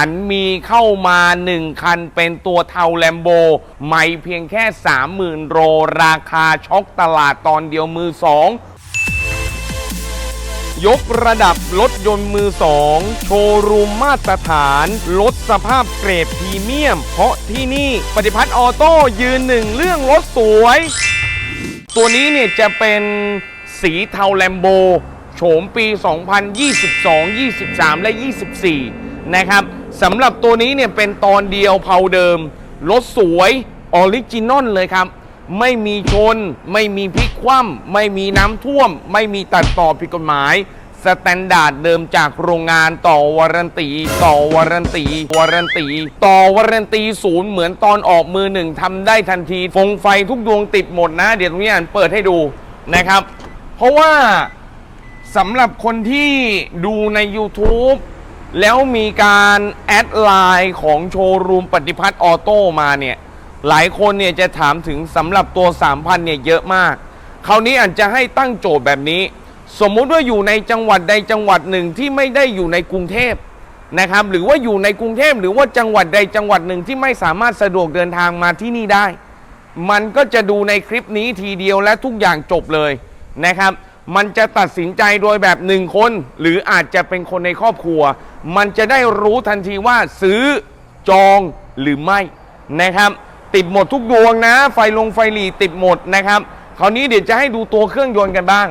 อันมีเข้ามา 1 คันเป็นตัวเทาแลมโบใหม่เพียงแค่ 30,000 โรราคาช็อกตลาดตอนเดียวมือสองยกระดับรถยนต์มือสองโชว์รูมมาตรฐาน ลดสภาพเกรดพรีเมียม เพราะที่นี่ปฏิพัฒน์ออโต้ยืนหนึ่งเรื่องรถสวย ตัวนี้เนี่ยจะเป็นสีเทาแลมโบโฉมปี 2022 23 และ 24 นะครับ สำหรับตัวนี้เนี่ยเป็นตอนเดียวเผาเดิม รถสวยออริจินอลเลยครับ ไม่มีชน ไม่มีพลิกคว่ำไม่มีน้ำท่วม ไม่มีตัดต่อผิดกฎหมาย สแตนดาร์ดเดิมจากโรงงานต่อวารันตี ต่อวารันตีวารันตี ต่อวารันตีศูนย์เหมือนตอนออกมือหนึ่งทำได้ทันทีฟงไฟทุกดวงติดหมดนะ เดี๋ยวตรงนี้อ่านเปิดให้ดูนะครับ เพราะว่าสำหรับคนที่ดูใน YouTube แล้วมีการแอดไลน์ของโชว์รูมปฏิพัฒน์ออโต้มาเนี่ย หลายคนเนี่ยจะถามถึงสำหรับตัว 3,000 เนี่ยเยอะมาก คราวนี้อาจจะให้ตั้งโจทย์แบบนี้ สมมุติว่าอยู่ในจังหวัดใดจังหวัดหนึ่งที่ไม่ได้อยู่ในกรุงเทพนะครับ หรือว่าอยู่ในกรุงเทพหรือว่าจังหวัดใดจังหวัดหนึ่งที่ไม่สามารถสะดวกเดินทางมาที่นี่ได้ มันก็จะดูในคลิปนี้ทีเดียวและทุกอย่างจบเลยนะครับ มันจะตัดสินใจโดยแบบหนึ่งคน หรืออาจจะเป็นคนในครอบครัว มันจะได้รู้ทันทีว่าซื้อจองหรือไม่นะครับ ติดหมดทุกดวงนะ ไฟลงไฟหลีติดหมดนะครับคราวนี้เดี๋ยวจะให้ดูตัวเครื่องยนต์กันบ้าง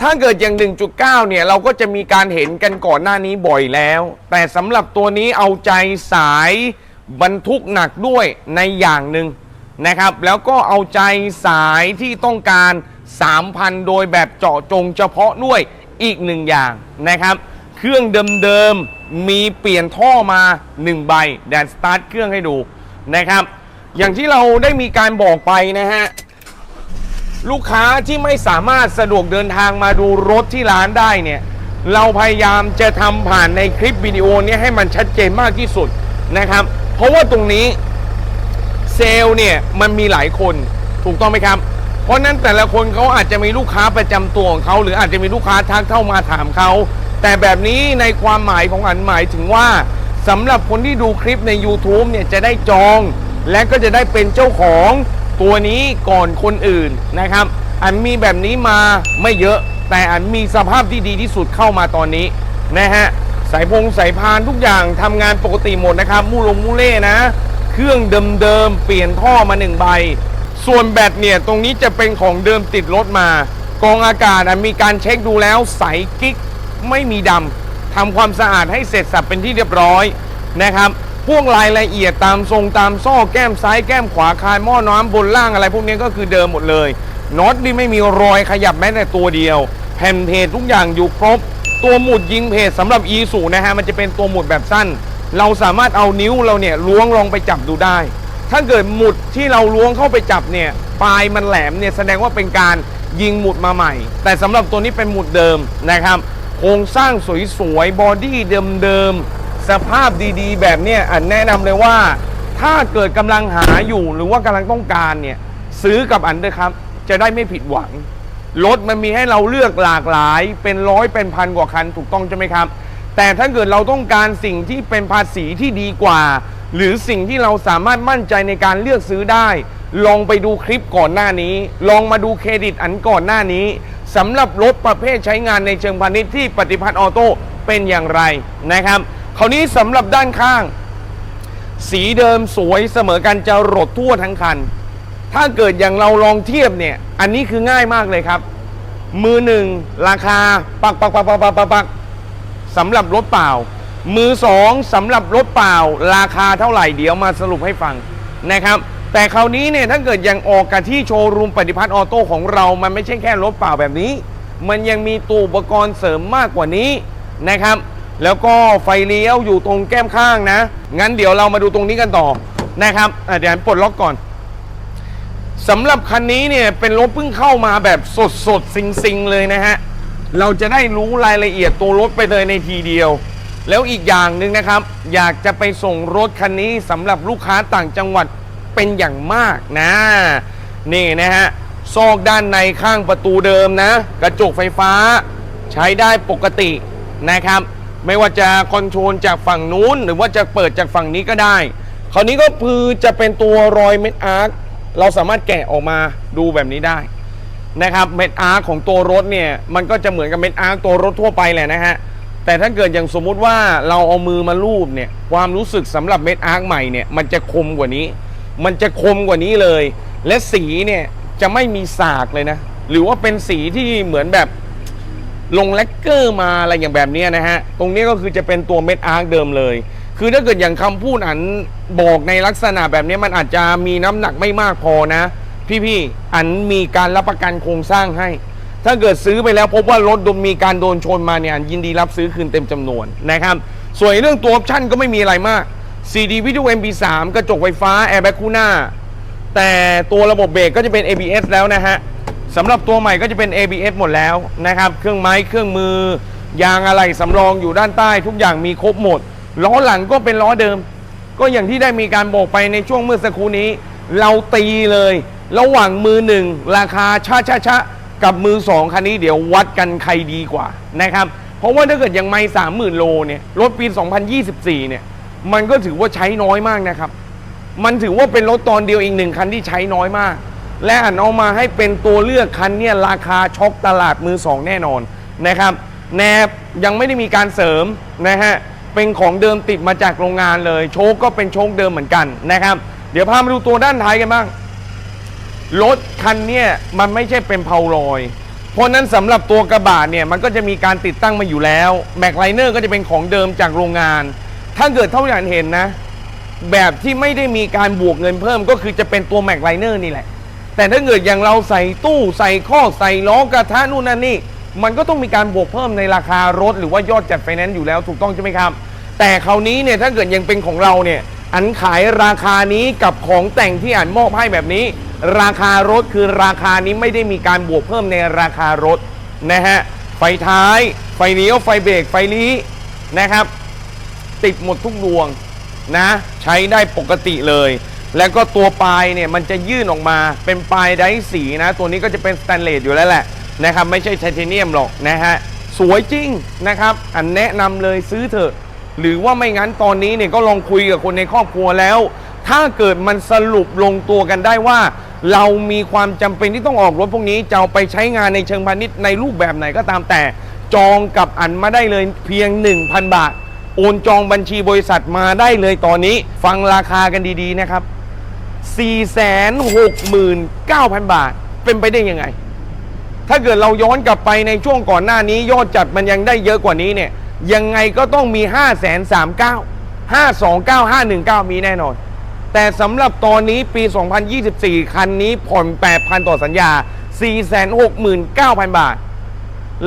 ถ้าเกิดอย่าง 1.9 เนี่ย เราก็จะมีการเห็นกันก่อนหน้านี้บ่อยแล้ว แต่สำหรับตัวนี้เอาใจสายบรรทุกหนักด้วยในอย่างหนึ่งนะครับ แล้วก็เอาใจสายที่ต้องการ 3,000 โดยแบบเจาะจงเฉพาะด้วยอีกหนึ่งอย่างนะครับ เครื่องเดิมๆ มีเปลี่ยนท่อมา 1 ใบแดนสตาร์ทเครื่องให้ดูนะครับ อย่างที่เราได้มีการบอกไปนะฮะ ลูกค้าที่ไม่สามารถสะดวกเดินทางมาดูรถที่ร้านได้เนี่ย เราพยายามจะทำผ่านในคลิปวิดีโอนี้ให้มันชัดเจนมากที่สุดนะครับ เพราะว่าตรงนี้เซลล์เนี่ยมันมีหลายคนถูกต้องไหมครับ เพราะฉะนั้นแต่ละคนเขาอาจจะมีลูกค้าประจำตัวของเขาหรืออาจจะมีลูกค้าทักเข้ามาถามเขา แต่แบบนี้ในความหมายของอันหมายถึงว่าสำหรับคนที่ดูคลิปใน YouTube เนี่ยจะได้จอง และก็จะได้เป็นเจ้าของตัวนี้ก่อนคนอื่นนะครับ อันมีแบบนี้มาไม่เยอะ แต่อันมีสภาพที่ดีที่สุดเข้ามาตอนนี้นะฮะสายพงสายพานทุกอย่างทำงานปกติหมดนะครับ มูลงมูเล่นะ เครื่องเดิมๆเปลี่ยนท่อมาหนึ่งใบ ส่วนแบตเนี่ยตรงนี้จะเป็นของเดิมติดรถมา กองอากาศอะมีการเช็คดูแล้วใสกิ๊ก ไม่มีดำทำความสะอาดให้เสร็จสับเป็นที่เรียบร้อยนะครับ พวกรายละเอียดตามทรงตามซ่อแก้มซ้ายแก้มขวาคายหม้อน้ำบนล่างอะไร พวกนี้ก็คือเดิมหมดเลยน็อตนี่ไม่มีรอยขยับแม้แต่ตัวเดียว แผ่นเพจทุกอย่างอยู่ครบ ตัวหมุดยิงเพจสำหรับ e สูนะฮะมันจะเป็นตัวหมุดแบบสั้น เราสามารถเอานิ้วเราเนี่ยล้วงลองไปจับดูได้ ถ้าเกิดหมุดที่เราล้วงเข้าไปจับเนี่ยปลายมันแหลมเนี่ยแสดงว่าเป็นการยิงหมุดมาใหม่ แต่สำหรับตัวนี้เป็นหมุดเดิมนะครับ โครงสร้างสวยๆบอดี้เดิมๆ สภาพดีๆ แบบเนี้ยอันแนะนำเลยว่า ถ้าเกิดกำลังหาอยู่หรือว่ากำลังต้องการเนี่ย ซื้อกับอันเดอร์ครับ จะได้ไม่ผิดหวัง รถมันมีให้เราเลือกหลากหลาย เป็นร้อยเป็นพันกว่าคันถูกต้องใช่ไหมครับ แต่ถ้าเกิดเราต้องการสิ่งที่เป็นภาษีที่ดีกว่า หรือสิ่งที่เราสามารถมั่นใจในการเลือกซื้อได้ ลองไปดูคลิปก่อนหน้านี้ ลองมาดูเครดิตอันก่อนหน้านี้ สำหรับรถประเภทใช้งานในเชิงพาณิชย์ที่ปฏิพัฒน์ออโต้เป็นอย่างไรนะครับคราวนี้สำหรับด้านข้าง สีเดิมสวยเสมอกันจะรดทั่วทั้งคัน ถ้าเกิดอย่างเราลองเทียบเนี่ย อันนี้คือง่ายมากเลยครับ มือหนึ่งราคาปักปักปักปักปักปักปักสำหรับรถเปล่า มือสองสำหรับรถเปล่า ราคาเท่าไหร่เดี๋ยวมาสรุปให้ฟังนะครับ แต่คราวนี้เนี่ยถ้าเกิดยังออกกันที่โชว์รูมปฏิพัฒน์ออโต้ของเรา มันไม่ใช่แค่รถเปล่าแบบนี้ มันยังมีตัวอุปกรณ์เสริมมากกว่านี้นะครับ แล้วก็ไฟเลี้ยวอยู่ตรงแก้มข้างนะ งั้นเดี๋ยวเรามาดูตรงนี้กันต่อนะครับเดี๋ยวปลดล็อกก่อนสำหรับคันนี้เนี่ยเป็นรถเพิ่งเข้ามาแบบสดสดๆซิงซิงเลยนะฮะ เราจะได้รู้รายละเอียดตัวรถไปเลยในทีเดียว แล้วอีกอย่างหนึ่งนะครับ อยากจะไปส่งรถคันนี้สำหรับลูกค้าต่างจังหวัด เป็นอย่างมากนะ นี่นะฮะซอกด้านในข้างประตูเดิมนะ กระจกไฟฟ้า ใช้ได้ปกตินะครับ ไม่ว่าจะคอนโทรลจากฝั่งนู้น หรือว่าจะเปิดจากฝั่งนี้ก็ได้ คราวนี้ก็คือจะเป็นตัวรอยเม็ดอาร์คเราสามารถแกะออกมาดูแบบนี้ได้นะครับเม็ดอาร์ของตัวรถเนี่ยมันก็จะเหมือนกับเม็ดอาร์ตัวรถทั่วไปแหละนะฮะแต่ถ้าเกิดอย่างสมมุติว่าเราเอามือมาลูบเนี่ยความรู้สึกสำหรับเม็ดอาร์ใหม่เนี่ยมันจะคมกว่านี้ มันจะคมกว่านี้เลย และสีเนี่ยจะไม่มีสากเลยนะ หรือว่าเป็นสีที่เหมือนแบบลงแลกเกอร์มาอะไรอย่างแบบเนี้ยนะฮะ ตรงนี้ก็คือจะเป็นตัวเม็ดอาร์คเดิมเลย คือถ้าเกิดอย่างคำพูดอันบอกในลักษณะแบบนี้มันอาจจะมีน้ำหนักไม่มากพอนะ พี่ๆ อันมีการรับประกันโครงสร้างให้ ถ้าเกิดซื้อไปแล้วพบว่ารถโดนมีการโดนชนมาเนี่ยยินดีรับซื้อคืนเต็มจำนวนนะครับ ส่วนเรื่องตัวออปชั่นก็ไม่มีอะไรมาก CD Video MP3 กระจกไฟฟ้าแอร์แบ็กคู่หน้า แต่ตัวระบบเบรกก็จะเป็น ABS แล้วนะฮะสำหรับตัวใหม่ก็จะเป็น ABS หมดแล้วนะครับ เครื่องไม้เครื่องมือ ยางอะไรสำรองอยู่ด้านใต้ ทุกอย่างมีครบหมด ล้อหลังก็เป็นล้อเดิม ก็อย่างที่ได้มีการบอกไปในช่วงเมื่อสักครู่นี้ เราตีเลย ระหว่างมือหนึ่งราคาชะชะชะกับมือสองคันนี้เดี๋ยววัดกันใครดีกว่านะครับ เพราะว่าถ้าเกิดอยังไม่สามหมื่นโลเนี่ยรถปี 2024 เนี่ย มันก็ถือว่าใช้น้อยมากนะครับ มันถือว่าเป็นรถตอนเดียวอีกหนึ่งคันที่ใช้น้อยมาก และอันเอามาให้เป็นตัวเลือกคันเนี่ยราคาช็อกตลาดมือสองแน่นอนนะครับแนบยังไม่ได้มีการเสริมนะฮะเป็นของเดิมติดมาจากโรงงานเลย โชคก็เป็นโชคเดิมเหมือนกันนะครับ เดี๋ยวพามาดูตัวด้านท้ายกันบ้างรถคันเนี่ยมันไม่ใช่เป็นเพาลอย เพราะนั้นสำหรับตัวกระบะเนี่ยมันก็จะมีการติดตั้งมาอยู่แล้วแม็กไลเนอร์ก็จะเป็นของเดิมจากโรงงาน ถ้าเกิดเท่าที่อ่านเห็นนะ แบบที่ไม่ได้มีการบวกเงินเพิ่มก็คือจะเป็นตัวแม็กไลเนอร์นี่แหละ แต่ถ้าเกิดอย่างเราใส่ตู้ใส่ข้อใส่ล้อกระทะนู่นนั่นนี่ มันก็ต้องมีการบวกเพิ่มในราคารถหรือว่ายอดจัดไฟแนนซ์อยู่แล้วถูกต้องใช่ไหมครับ แต่คราวนี้เนี่ยถ้าเกิดยังเป็นของเราเนี่ยอันขายราคานี้กับของแต่งที่อันมอบให้แบบนี้ ราคารถคือราคานี้ไม่ได้มีการบวกเพิ่มในราคารถนะฮะไฟท้าย ไฟเลี้ยวไฟเบรกไฟลี้นะครับ ติดหมดทุกดวงนะ ใช้ได้ปกติเลย แล้วก็ตัวปลายเนี่ยมันจะยื่นออกมาเป็นปลายไดสีนะ ตัวนี้ก็จะเป็นสแตนเลสอยู่แล้วแหละนะครับไม่ใช่ไทเทเนียมหรอกนะฮะสวยจริงนะครับอันแนะนำเลยซื้อเถอะ หรือว่าไม่งั้นตอนนี้เนี่ยก็ลองคุยกับคนในครอบครัวแล้ว ถ้าเกิดมันสรุปลงตัวกันได้ว่า เรามีความจำเป็นที่ต้องออกรถพวกนี้จะเอาไปใช้งานในเชิงพาณิชย์ในรูปแบบไหนก็ตามแต่ จองกับอันมาได้เลยเพียง 1,000 บาท โอนจองบัญชีบริษัทมาได้เลยตอนนี้ ฟังราคากันดีๆนะครับ 469,000 บาท เป็นไปได้ยังไง ถ้าเกิดเราย้อนกลับไปในช่วงก่อนหน้านี้ ยอดจัดมันยังได้เยอะกว่านี้เนี่ย ยังไงก็ต้องมี 5 3 9 529 519 มีแน่นอน แต่สำหรับตอนนี้ปี 2024 คันนี้ผ่อน 8,000 ต่อสัญญา 469,000 บาท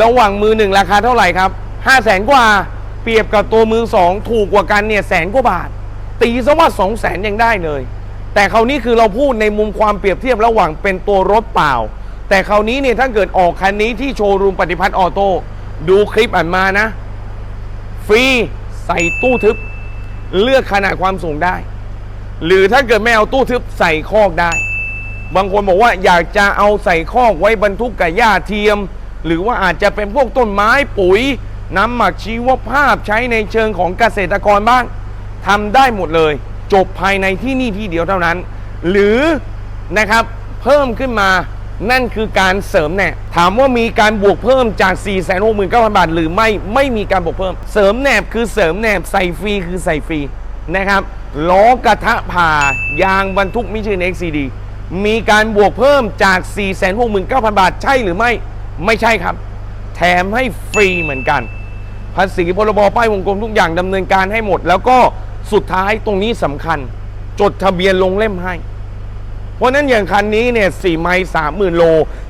ระหว่างมือหนึ่งราคาเท่าไหร่ครับ 5 0 0แสนกว่า เปรียบกับตัวมือสองถูกกว่ากันเนี่ยแสนกว่าบาท ตีซะว่า2 0 0แสนยังได้เลย แต่คราวนี้คือเราพูดในมุมความเปรียบเทียบระหว่างเป็นตัวรถเปล่า แต่คราวนี้เนี่ยถ้าเกิดออกคันนี้ที่โชว์รูมปฏิพัฒน์ออโต้ดูคลิปอ่านมานะ ฟรีใส่ตู้ทึบ เลือกขนาดความสูงได้ หรือถ้าเกิดไม่เอาตู้ทึบใส่คอกได้ บางคนบอกว่าอยากจะเอาใส่คอกไว้บรรทุกกับหญ้าเทียม หรือว่าอาจจะเป็นพวกต้นไม้ปุ๋ย น้ำหมักชีวภาพใช้ในเชิงของเกษตรกรบ้างทำได้หมดเลย จบภายในที่นี่ที่เดียวเท่านั้น หรือนะครับเพิ่มขึ้นมานั่นคือการเสริมแหนบถามว่ามีการบวกเพิ่มจาก 4 6 9 0 0 0 บาท หรือไม่ไม่มีการบวกเพิ่ม เสริมแหนบคือเสริมแหนบใส่ฟรีคือใส่ฟรีนะครับล้อกระทะผ่ายางบรรทุกมิชลิน XCD มีการบวกเพิ่มจาก 4 6 9 0 0 0 บาท ใช่หรือไม่ ไม่ใช่ครับ แถมให้ฟรีเหมือนกัน ภาษีพรบป้ายวงกลมทุกอย่างดำเนินการให้หมด แล้วก็สุดท้ายตรงนี้สำคัญ จดทะเบียนลงเล่มให้ เพราะฉะนั้นอย่างคันนี้เนี่ยสี่ไมล์สามหมื่นโล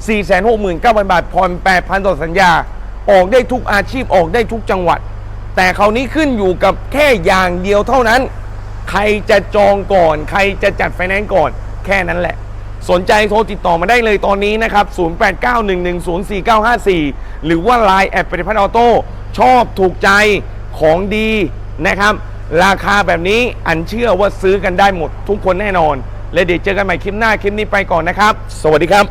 สี่แสนหกหมื่นเก้าพันบาทผ่อนแปดพันต่อสัญญา ออกได้ทุกอาชีพออกได้ทุกจังหวัด แต่คราวนี้ขึ้นอยู่กับแค่อย่างเดียวเท่านั้น ใครจะจองก่อน ใครจะจัดไฟแนนซ์ก่อน แค่นั้นแหละ สนใจโทรติดต่อมาได้เลยตอนนี้นะครับ 0891104954 หรือว่า Line แอดปฏิพัทธ์ออโต้ชอบถูกใจของดีนะครับ ราคาแบบนี้อันเชื่อว่าซื้อกันได้หมดทุกคนแน่นอน และเดี๋ยวเจอกันใหม่คลิปหน้าคลิปนี้ไปก่อนนะครับ สวัสดีครับ